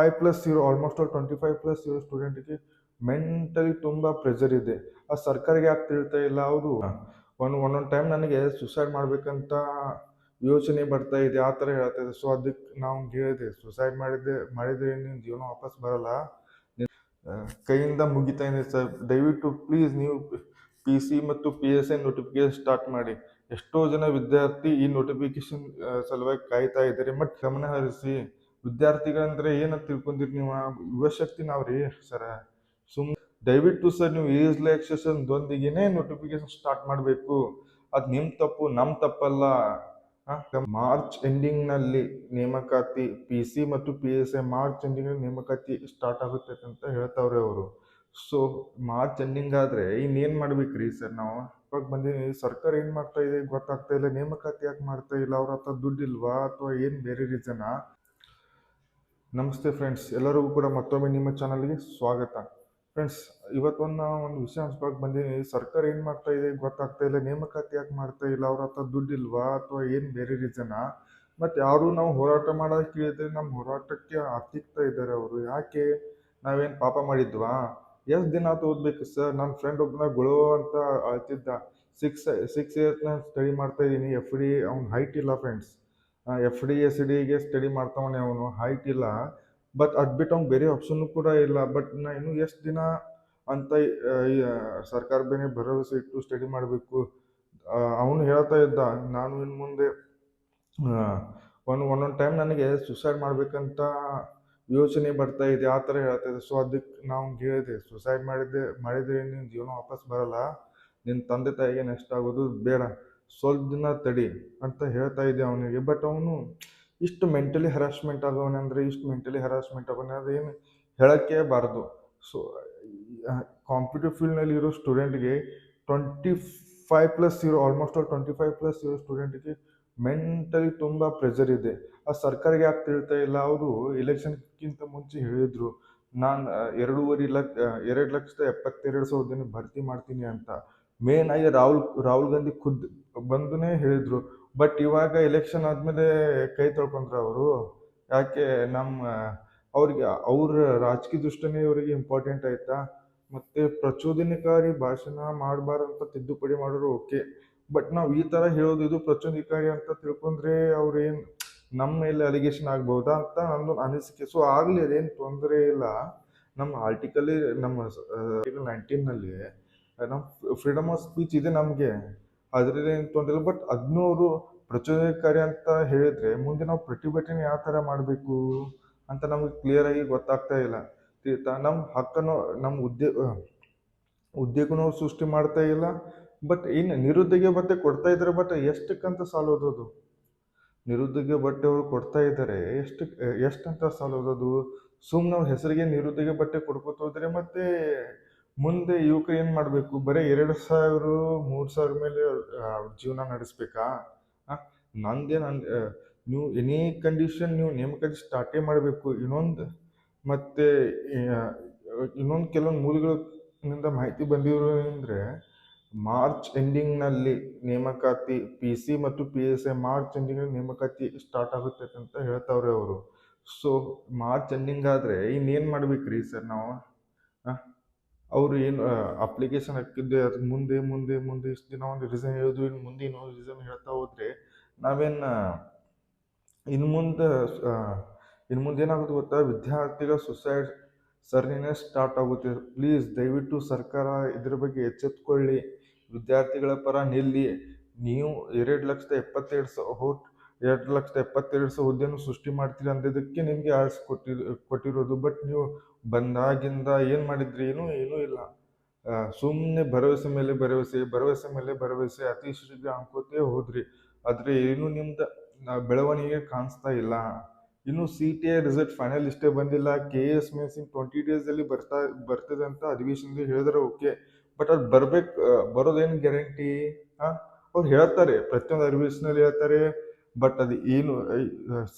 Five plus ಇರೋ almost all twenty five plus ಇರೋ ಸ್ಟೂಡೆಂಟ್ಗೆ ಮೆಂಟಲಿ ತುಂಬ ಪ್ರೆಷರ್ ಇದೆ. ಆ ಸರ್ಕಾರಿಗೆ ಯಾಕೆ ತಿಳ್ತಾ ಇಲ್ಲ? ಅವರು ಒಂದು, ಒಂದೊಂದು ಟೈಮ್ ನನಗೆ ಸುಸೈಡ್ ಮಾಡಬೇಕಂತ ಯೋಚನೆ ಬರ್ತಾ ಇದೆ, ಆ ಥರ ಹೇಳ್ತಾ ಇದೆ. ಸೊ ಅದಕ್ಕೆ ನಾವು ಹೇಳಿದೆ ಸುಸೈಡ್ ಮಾಡಿದ್ದೆ ಮಾಡಿದರೆ ನಿನ್ನ ಜೀವನ ವಾಪಸ್ ಬರಲ್ಲ. ಕೈಯಿಂದ ಮುಗಿತಾ ಇದೆ ಸರ್. ದಯವಿಟ್ಟು ಪ್ಲೀಸ್ ನೀವು ಪಿ ಸಿ ಮತ್ತು P S I notification start ಮಾಡಿ. ಎಷ್ಟೋ ಜನ ವಿದ್ಯಾರ್ಥಿ ಈ ನೋಟಿಫಿಕೇಶನ್ ಸಲುವಾಗಿ ಕಾಯ್ತಾ ಇದ್ದಾರೆ ಮತ್ತು ಗಮನ ಹರಿಸಿ. ವಿದ್ಯಾರ್ಥಿಗಳಂದ್ರೆ ಏನಂತ ತಿಳ್ಕೊಂಡಿರಿ ನೀವು? ಯುವ ಶಕ್ತಿ ನಾವ್ರಿ ಸರ. ಸುಮ್ ದಯವಿಟ್ಟು ಸರ್ ನೀವು ಏಜ್ ರಿಲ್ಯಾಕ್ಸೇಷನ್ದೊಂದಿಗೆನೇ ನೋಟಿಫಿಕೇಶನ್ ಸ್ಟಾರ್ಟ್ ಮಾಡಬೇಕು. ಅದು ನಿಮ್ಮ ತಪ್ಪು ನಮ್ಮ ತಪ್ಪಲ್ಲ. ಮಾರ್ಚ್ ಎಂಡಿಂಗ್ನಲ್ಲಿ ನೇಮಕಾತಿ ಪಿ ಸಿ ಮತ್ತು P S I March ending ನೇಮಕಾತಿ ಸ್ಟಾರ್ಟ್ ಆಗುತ್ತೆ ಅಂತ ಹೇಳ್ತಾವ್ರೆ ಅವರು. ಸೊ ಮಾರ್ಚ್ ಎಂಡಿಂಗ್ ಆದ್ರೆ ಇನ್ನೇನ್ ಮಾಡ್ಬೇಕ್ರಿ ಸರ್ ನಾವು? ಇವಾಗ ಬಂದೀನಿ, ಸರ್ಕಾರ ಏನ್ ಮಾಡ್ತಾ ಇದೆ ಗೊತ್ತಾಗ್ತಾ ಇಲ್ಲ. ನೇಮಕಾತಿ ಯಾಕೆ ಮಾಡ್ತಾ ಇಲ್ಲ? ಅವ್ರ ಹತ್ರ ದುಡ್ಡಿಲ್ವಾ? ಅಥವಾ ಏನ್ ಬೇರೆ ರೀಸನಾ ನಮಸ್ತೆ ಫ್ರೆಂಡ್ಸ್ ಎಲ್ಲರಿಗೂ ಕೂಡ ಮತ್ತೊಮ್ಮೆ ನಿಮ್ಮ ಚಾನಲ್ಗೆ ಸ್ವಾಗತ. ಫ್ರೆಂಡ್ಸ್ ಇವತ್ತೊಂದು ಒಂದು ವಿಷಯ ಅನ್ಸ್ಕೊಳಕ್ ಬಂದೀನಿ. ಸರ್ಕಾರ ಏನು ಮಾಡ್ತಾ ಇದೆ ಗೊತ್ತಾಗ್ತಾ ಇಲ್ಲ. ನೇಮಕಾತಿ ಯಾಕೆ ಮಾಡ್ತಾ ಇಲ್ಲ? ಅವ್ರ ಹತ್ರ ದುಡ್ಡು ಇಲ್ವಾ? ಅಥವಾ ಏನು ಬೇರೆ ರೀಸನಾ ಮತ್ತು ಯಾರು ನಾವು ಹೋರಾಟ ಮಾಡೋಕೆ ಕೇಳಿದ್ರೆ ನಮ್ಮ ಹೋರಾಟಕ್ಕೆ ಹತ್ತಿಕ್ತಾ ಇದ್ದಾರೆ ಅವರು. ಯಾಕೆ? ನಾವೇನು ಪಾಪ ಮಾಡಿದ್ವಾ? ಎಷ್ಟು ದಿನ ಆತು ಓದ್ಬೇಕು ಸರ್ ನನ್ನ ಫ್ರೆಂಡ್ ಒಬ್ಬನ ಗುಳೋ ಅಂತ ಅಳ್ತಿದ್ದ. ಸಿಕ್ಸ್ ಸಿಕ್ಸ್ ಇಯರ್ಸ್ ನಾನು ಸ್ಟಡಿ ಮಾಡ್ತಾ ಇದ್ದೀನಿ ಎಫ್ ಡಿ ಅವ್ನ ಹೈಟ್ ಇಲ್ಲ ಫ್ರೆಂಡ್ಸ್ ಎಫ್ ಡಿ ಎಸ್ ಡಿಗೆ ಸ್ಟಡಿ ಮಾಡ್ತಾವನೆ ಅವನು ಹೈಟ್ ಇಲ್ಲ. ಬಟ್ ಅದು ಬಿಟ್ಟು ಅವ್ನು ಬೇರೆ ಆಪ್ಷನ್ನು ಕೂಡ ಇಲ್ಲ. ಬಟ್ ನಾ ಇನ್ನೂ ಎಷ್ಟು ದಿನ ಅಂತ ಸರ್ಕಾರ ಬೇರೆ ಭರವಸೆ ಇಟ್ಟು ಸ್ಟಡಿ ಮಾಡಬೇಕು? ಅವನು ಹೇಳ್ತಾ ಇದ್ದ, ನಾನು ಇನ್ನು ಮುಂದೆ ಒಂದು, ಒಂದೊಂದು ಟೈಮ್ ನನಗೆ ಸುಸೈಡ್ ಮಾಡಬೇಕಂತ ಯೋಚನೆ ಬರ್ತಾ ಇದೆ. ಆ ಥರ ಹೇಳ್ತಾ ಇದೆ ಸೊ ಅದಕ್ಕೆ ನಾವು ಹೇಳಿದೆ ಸುಸೈಡ್ ಮಾಡಿದ್ದೆ, ಮಾಡಿದ್ರೆ ನಿನ್ನ ಜೀವನ ವಾಪಸ್ ಬರಲ್ಲ. ನಿನ್ನ ತಂದೆ ತಾಯಿಗೆ ನೆಕ್ಸ್ಟ್ ಆಗೋದು ಬೇಡ. ಸ್ವಲ್ಪ ದಿನ ತಡಿ ಅಂತ ಹೇಳ್ತಾ ಇದ್ದೆ ಅವನಿಗೆ. ಬಟ್ ಅವನು ಇಷ್ಟು ಮೆಂಟಲಿ ಹರಾಸ್ಮೆಂಟ್ ಆಗೋನೆ ಅಂದರೆ, ಇಷ್ಟು ಮೆಂಟಲಿ ಹರಾಸ್ಮೆಂಟ್ ಆಗೋನೆ ಅದೇನು ಹೇಳೋಕ್ಕೆ ಬಾರದು. ಸೊ ಕಾಂಪಿಟೇಟಿವ್ ಫೀಲ್ಡ್ನಲ್ಲಿ ಇರೋ ಸ್ಟೂಡೆಂಟ್ಗೆ ಟ್ವೆಂಟಿ ಫೈವ್ ಪ್ಲಸ್ ಇರೋ almost all twenty five plus ಇರೋ ಸ್ಟೂಡೆಂಟ್ಗೆ ಮೆಂಟಲಿ ತುಂಬ ಪ್ರೆಷರ್ ಇದೆ. ಆ ಸರ್ಕಾರಕ್ಕೆ ಯಾಕೆ ತಿಳ್ತಾ ಇಲ್ಲ, ಅವರು ಎಲೆಕ್ಷನ್ಗಿಂತ ಮುಂಚೆ ಹೇಳಿದ್ರು, ನಾನು ಎರಡೂವರೆ ಲಕ್ಷ ಎರಡು ಲಕ್ಷದ ಎಪ್ಪತ್ತೆರಡು ಸಾವಿರದ ಭರ್ತಿ ಮಾಡ್ತೀನಿ ಅಂತ. ಮೇನ್ ಆಗಿ ರಾಹುಲ್ ರಾಹುಲ್ ಗಾಂಧಿ ಖುದ್ ಬಂದುನೇ ಹೇಳಿದ್ರು. ಬಟ್ ಇವಾಗ ಎಲೆಕ್ಷನ್ ಆದಮೇಲೆ ಕೈ ತೊಳ್ಕೊಂಡ್ರು ಅವರು. ಯಾಕೆ ನಮ್ಮ, ಅವ್ರಿಗೆ, ಅವ್ರ ರಾಜಕೀಯ ದೃಷ್ಟನೇ ಇವರಿಗೆ ಇಂಪಾರ್ಟೆಂಟ್ ಆಯ್ತಾ? ಮತ್ತೆ ಪ್ರಚೋದನಕಾರಿ ಭಾಷಣ ಮಾಡಬಾರಂತ ತಿದ್ದುಪಡಿ ಮಾಡೋರು ಓಕೆ. ಬಟ್ ನಾವು ಈ ಥರ ಹೇಳೋದು ಇದು ಪ್ರಚೋದನಕಾರಿ ಅಂತ ತಿಳ್ಕೊಂಡ್ರೆ ಅವ್ರೇನು ನಮ್ಮ ಮೇಲೆ ಅಲಿಗೇಷನ್ ಆಗ್ಬೋದಾ ಅಂತ ನನ್ನ ಅನಿಸಿಕೆ. ಸೊ ಆಗಲಿ ಅದೇನು ತೊಂದರೆ ಇಲ್ಲ. ನಮ್ಮ ಆರ್ಟಿಕಲ್ ನಮ್ಮ ಆರ್ಟಿಕಲ್ ನೈನ್ಟೀನಲ್ಲಿ ನಮ್ಮ ಫ್ರೀಡಮ್ ಆಫ್ ಸ್ಪೀಚ್ ಇದೆ ನಮಗೆ. ಅದರಲ್ಲಿ ಏನು ತೊಂದರೆ ಇಲ್ಲ ಬಟ್ ಅದನ್ನೂ ಅವರು ಪ್ರಚೋದನಕಾರಿ ಅಂತ ಹೇಳಿದ್ರೆ ಮುಂದೆ ನಾವು ಪ್ರತಿಭಟನೆ ಯಾವ ಥರ ಮಾಡಬೇಕು ಅಂತ ನಮಗೆ ಕ್ಲಿಯರಾಗಿ ಗೊತ್ತಾಗ್ತಾ ಇಲ್ಲ. ನಮ್ಮ ಹಕ್ಕನ್ನು ನಮ್ಮ ಉದ್ಯೋಗ ಉದ್ಯೋಗನೂ ಸೃಷ್ಟಿ ಮಾಡ್ತಾ ಇಲ್ಲ ಬಟ್ ಇನ್ನು ನಿರುದ್ಯೋಗ ಭತ್ಯೆ ಕೊಡ್ತಾ ಇದ್ದಾರೆ ಬಟ್ ಎಷ್ಟಕ್ಕಂತ ಸಾಲ ಓದೋದು? ನಿರುದ್ಯೋಗ ಬಟ್ಟೆ ಅವರು ಕೊಡ್ತಾ ಇದ್ದಾರೆ ಎಷ್ಟು ಎಷ್ಟಂತ ಸಾಲ ಓದೋದು? ಸುಮ್ಮನೆ ಅವ್ರ ಹೆಸರಿಗೆ ನಿರುದ್ಯೋಗ ಬಟ್ಟೆ ಕೊಡ್ಕೊತ ಹೋದ್ರೆ ಮತ್ತೆ ಮುಂದೆ ಯುವಕರು ಏನು ಮಾಡಬೇಕು? ಬರೀ ಎರಡು ಸಾವಿರ, ಮೂರು ಸಾವಿರ ಮೇಲೆ ಜೀವನ ನಡೆಸ್ಬೇಕಾ? ನಂದೇ ಅನ್ ನೀವು ಎನಿ ಕಂಡೀಷನ್ ನೀವು ನೇಮಕಾತಿ ಸ್ಟಾರ್ಟೇ ಮಾಡಬೇಕು. ಇನ್ನೊಂದು ಮತ್ತು ಇನ್ನೊಂದು ಕೆಲವೊಂದು ಮೂಲಗಳಿಂದ ಮಾಹಿತಿ ಬಂದಿರೋ ಅಂದರೆ ಮಾರ್ಚ್ ಎಂಡಿಂಗ್ನಲ್ಲಿ ನೇಮಕಾತಿ, ಪಿ ಸಿ ಮತ್ತು P S I March ending ನೇಮಕಾತಿ ಸ್ಟಾರ್ಟ್ ಆಗುತ್ತೆ ಅಂತ ಹೇಳ್ತಾವ್ರೆ ಅವರು. ಸೊ, ಮಾರ್ಚ್ ಎಂಡಿಂಗ್ ಆದರೆ ಇನ್ನೇನು ಮಾಡ್ಬೇಕ್ರಿ ಸರ್ ನಾವು? ಆ? ಅವರು ಏನು ಅಪ್ಲಿಕೇಶನ್ ಹಾಕಿದ್ದೆ ಅದ್ರ ಮುಂದೆ ಮುಂದೆ ಮುಂದೆ ಇಷ್ಟು ದಿನ ಒಂದು ರೀಸನ್ ಹೇಳಿದ್ರು ಇನ್ನು ಮುಂದೆ ಇನ್ನೊಂದು ರೀಸನ್ ಹೇಳ್ತಾ ಹೋದ್ರೆ ನಾವೇನು ಇನ್ನು ಮುಂದೆ ಇನ್ನು ಮುಂದೆ ಏನಾಗುತ್ತೆ ಗೊತ್ತಾ? ವಿದ್ಯಾರ್ಥಿಗಳ ಸುಸೈಡ್ ಸರಣಿನೇ ಸ್ಟಾರ್ಟ್ ಆಗುತ್ತೆ. ಪ್ಲೀಸ್ ದಯವಿಟ್ಟು ಸರ್ಕಾರ ಇದ್ರ ಬಗ್ಗೆ ಎಚ್ಚೆತ್ಕೊಳ್ಳಿ. ವಿದ್ಯಾರ್ಥಿಗಳ ಪರ ನಿಲ್ಲಿ. ನೀವು ಎರಡು ಲಕ್ಷದ ಎಪ್ಪತ್ತೆರಡು ಸಾವಿರ ಎರಡು ಲಕ್ಷದ ಎಪ್ಪತ್ತೆರಡು ಸಾವಿರ ಹುದ್ದೆಯನ್ನು ಸೃಷ್ಟಿ ಮಾಡ್ತೀರಿ ಅಂದಿದ್ದಕ್ಕೆ ನಿಮಗೆ ಆರ್ಸ್ ಕೊಟ್ಟಿರೋ ಕೊಟ್ಟಿರೋದು. ಬಟ್ ನೀವು ಬಂದಾಗಿಂದ ಏನು ಮಾಡಿದ್ರಿ? ಏನೂ ಏನೂ ಇಲ್ಲ. ಸುಮ್ಮನೆ ಭರವಸೆ ಮೇಲೆ ಭರವಸೆ ಭರವಸೆ ಮೇಲೆ ಭರವಸೆ, ಅತಿ ಶೀಘ್ರ ಅನ್ಕೋತೇ ಹೋದ್ರಿ. ಆದರೆ ಏನು ನಿಮ್ದು ಬೆಳವಣಿಗೆ ಕಾಣಿಸ್ತಾ ಇಲ್ಲ. ಇನ್ನು C T I result final ಇಷ್ಟೇ ಬಂದಿಲ್ಲ. ಕೆ ಎಸ್ ಮೇನ್ಸ್ ಟ್ವೆಂಟಿ ಡೇಸಲ್ಲಿ ಬರ್ತಾ, ಬರ್ತದೆ ಅಂತ ಅಧಿವೇಶನದಲ್ಲಿ ಹೇಳಿದ್ರೆ ಓಕೆ ಬಟ್ ಅದು ಬರ್ಬೇಕು ಬರೋದೇನು ಗ್ಯಾರಂಟಿ ಹಾಂ ಅವ್ರು ಹೇಳ್ತಾರೆ, ಪ್ರತಿಯೊಂದು ಅಧಿವೇಶನದಲ್ಲಿ ಹೇಳ್ತಾರೆ ಬಟ್ ಅದು ಏನು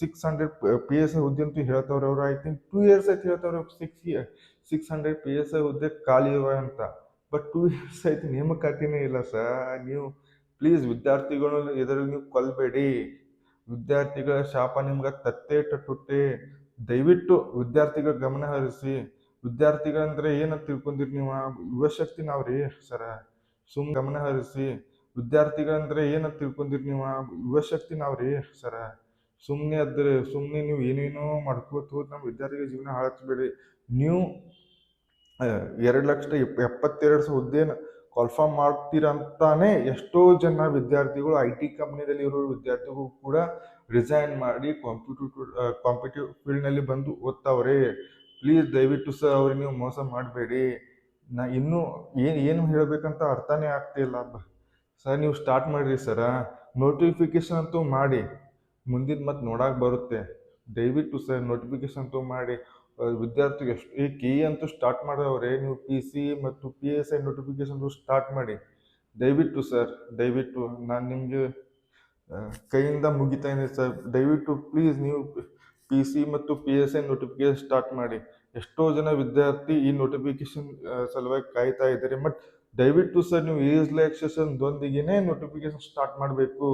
six hundred P S I ಹುದ್ದೆ ಅಂತೂ ಹೇಳ್ತಾವ್ರೆ ಅವರು ಐ ಥಿಂಕ್ ಟೂ ಇಯರ್ಸ್ ಆಯ್ತು ಹೇಳ್ತಾವ್ರೆ six six hundred P S I ಹುದ್ದೆ ಖಾಲಿ ಇವೆ ಅಂತ. ಬಟ್ ಟೂ ಇಯರ್ಸ್ ಆಯ್ತು, ನೇಮಕಾತಿನೇ ಇಲ್ಲ ಸರ್ ನೀವು ಪ್ಲೀಸ್ ವಿದ್ಯಾರ್ಥಿಗಳು ಇದರಲ್ಲಿ ನೀವು ಕೊಲ್ಲಬೇಡಿ ವಿದ್ಯಾರ್ಥಿಗಳ ಶಾಪ ನಿಮ್ಗೆ ತತ್ತೆ ಟುಟ್ಟೆ. ದಯವಿಟ್ಟು ವಿದ್ಯಾರ್ಥಿಗಳ ಗಮನ ಹರಿಸಿ. ವಿದ್ಯಾರ್ಥಿಗಳಂದ್ರೆ ಏನಂತ ತಿಳ್ಕೊಂಡಿರಿ ನೀವು? ಯುವಶಕ್ತಿ ನಾವ್ರಿ ಸರ ಸುಮ್ ಗಮನ ಹರಿಸಿ. ವಿದ್ಯಾರ್ಥಿಗಳಂದ್ರೆ ಏನು ತಿಳ್ಕೊಂಡಿರಿ ನೀವು? ಯುವಶಕ್ತಿ ನಾವ್ರಿ ಸರ. ಸುಮ್ಮನೆ ಅದ್ರೆ ಸುಮ್ಮನೆ ನೀವು ಏನೇನೋ ಮಾಡ್ಕೋತ ಹೋದ್ ನಮ್ಮ ವಿದ್ಯಾರ್ಥಿಗಳ ಜೀವನ ಹಾಳಾಕ್ಸ್ಬೇಡಿ ನೀವು ಎರಡು ಲಕ್ಷದ ಎಪ್, ಎಪ್ಪತ್ತೆರಡು ಸಾವಿರ ಹುದ್ದೆನ ಕಾಲ್ಫಾರ್ಮ್ ಮಾಡ್ತೀರಂತಾನೆ ಎಷ್ಟೋ ಜನ ವಿದ್ಯಾರ್ಥಿಗಳು ಐ ಟಿ ಕಂಪ್ನಿದಲ್ಲಿ ಇರೋ ವಿದ್ಯಾರ್ಥಿಗಳು ಕೂಡ ರಿಸೈನ್ ಮಾಡಿ ಕಾಂಪಿಟೇಟಿವ್ ಕಾಂಪಿಟೇಟಿವ್ ಫೀಲ್ಡ್ನಲ್ಲಿ ಬಂದು ಓದ್ತಾವ್ರೆ. ಪ್ಲೀಸ್ ದಯವಿಟ್ಟು ಸರ್ ಅವ್ರಿಗೆ ನೀವು ಮೋಸ ಮಾಡಬೇಡಿ. ನಾ ಇನ್ನೂ ಏನು ಏನು ಹೇಳಬೇಕಂತ ಅರ್ಥನೇ ಆಗ್ತಿಲ್ಲ ಸರ್, ನೀವು ಸ್ಟಾರ್ಟ್ ಮಾಡಿರಿ ಸರ. ನೋಟಿಫಿಕೇಶನ್ ಅಂತೂ ಮಾಡಿ. ಮುಂದಿನ ಮತ್ತೆ ನೋಡಕ್ಕೆ ಬರುತ್ತೆ. ದಯವಿಟ್ಟು ಸರ್ ನೋಟಿಫಿಕೇಶನ್ ಅಂತೂ ಮಾಡಿ. ವಿದ್ಯಾರ್ಥಿಗೆ ಎಷ್ಟು, ಈ ಕೆ ಅಂತೂ ಸ್ಟಾರ್ಟ್ ಮಾಡಿದವ್ರೆ, ನೀವು ಪಿ ಸಿ ಮತ್ತು P S I notification start ಮಾಡಿ. ದಯವಿಟ್ಟು ಸರ್, ದಯವಿಟ್ಟು ನಾನು ನಿಮಗೆ ಕೈಯಿಂದ ಮುಗಿತಾ ಇದ್ದೀನಿ ಸರ್. ದಯವಿಟ್ಟು ಪ್ಲೀಸ್ ನೀವು ಪಿ ಸಿ ಮತ್ತು P S I notification start ಮಾಡಿ. ಎಷ್ಟೋ ಜನ ವಿದ್ಯಾರ್ಥಿ ಈ ನೋಟಿಫಿಕೇಶನ್ ಸಲುವಾಗಿ ಕಾಯ್ತಾ ಇದ್ದಾರೆ. ಬಟ್ ದಯವಿಟ್ಟು ಸರ್, ನೀವು ಏಜ್ ರಿಲ್ಯಾಕ್ಸೇಷನ್ದೊಂದಿಗೆ ನೋಟಿಫಿಕೇಶನ್ ಸ್ಟಾರ್ಟ್ ಮಾಡಬೇಕು.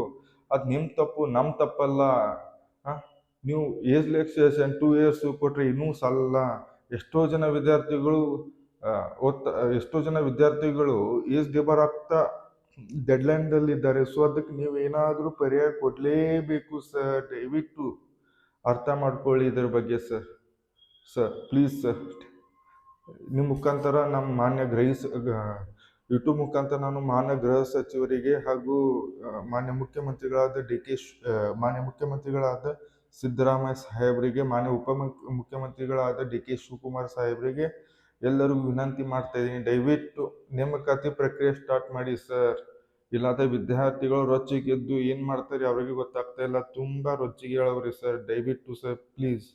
ಅದು ನಿಮ್ಮ ತಪ್ಪು ನಮ್ಮ ತಪ್ಪಲ್ಲ. ನೀವು ಏಜ್ ರಿಲ್ಯಾಕ್ಸೇಷನ್ ಟೂ ಇಯರ್ಸ್ ಕೊಟ್ಟರೆ ಇನ್ನೂ ಸಲ್ಲ. ಎಷ್ಟೋ ಜನ ವಿದ್ಯಾರ್ಥಿಗಳು ಓದ್ತಾ ಎಷ್ಟೋ ಜನ ವಿದ್ಯಾರ್ಥಿಗಳು ಏಜ್ ಡಿಬರ್ ಆಗ್ತಾ ಡೆಡ್ ಇದ್ದಾರೆ ಸೊ ಅದಕ್ಕೆ ನೀವು ಏನಾದರೂ ಪರ್ಯಾಯ ಕೊಡಲೇಬೇಕು ಸರ್. ದಯವಿಟ್ಟು ಅರ್ಥ ಮಾಡ್ಕೊಳ್ಳಿ ಇದರ ಬಗ್ಗೆ ಸರ್. Sir please sir. ನಿಮ್ಮ ಮುಖಾಂತರ ನಮ್ಮ ಮಾನ್ಯ ಗ್ರಹಿಸ ಯೂಟ್ಯೂಬ್ ಮುಖಾಂತರ ನಾನು ಮಾನ್ಯ ಗೃಹ ಸಚಿವರಿಗೆ ಹಾಗೂ ಮಾನ್ಯ ಮುಖ್ಯಮಂತ್ರಿಗಳಾದ ಡಿ ಕೆ ಮಾನ್ಯ ಮುಖ್ಯಮಂತ್ರಿಗಳಾದ ಸಿದ್ದರಾಮಯ್ಯ ಸಾಹೇಬರಿಗೆ, ಮಾನ್ಯ ಉಪ ಮುಖ್ಯ- ಮುಖ್ಯಮಂತ್ರಿಗಳಾದ ಡಿ ಕೆ ಶಿವಕುಮಾರ್ ಸಾಹೇಬರಿಗೆ ಎಲ್ಲರಿಗೂ ವಿನಂತಿ ಮಾಡ್ತಾ ಇದ್ದೀನಿ. ದಯವಿಟ್ಟು ನೇಮಕಾತಿ ಪ್ರಕ್ರಿಯೆ ಸ್ಟಾರ್ಟ್ ಮಾಡಿ ಸರ್. ಇಲ್ಲಾಂದ್ರೆ ವಿದ್ಯಾರ್ಥಿಗಳು ರೊಚ್ಚಿಗೆದ್ದು ಏನು ಮಾಡ್ತಾರೆ ಅವರಿಗೆ ಗೊತ್ತಾಗ್ತಾ ಇಲ್ಲ. ತುಂಬ ರೊಚ್ಚಿಗೆ ಹೇಳವ್ರಿ ಸರ್. ದಯವಿಟ್ಟು ಸರ್ ಪ್ಲೀಸ್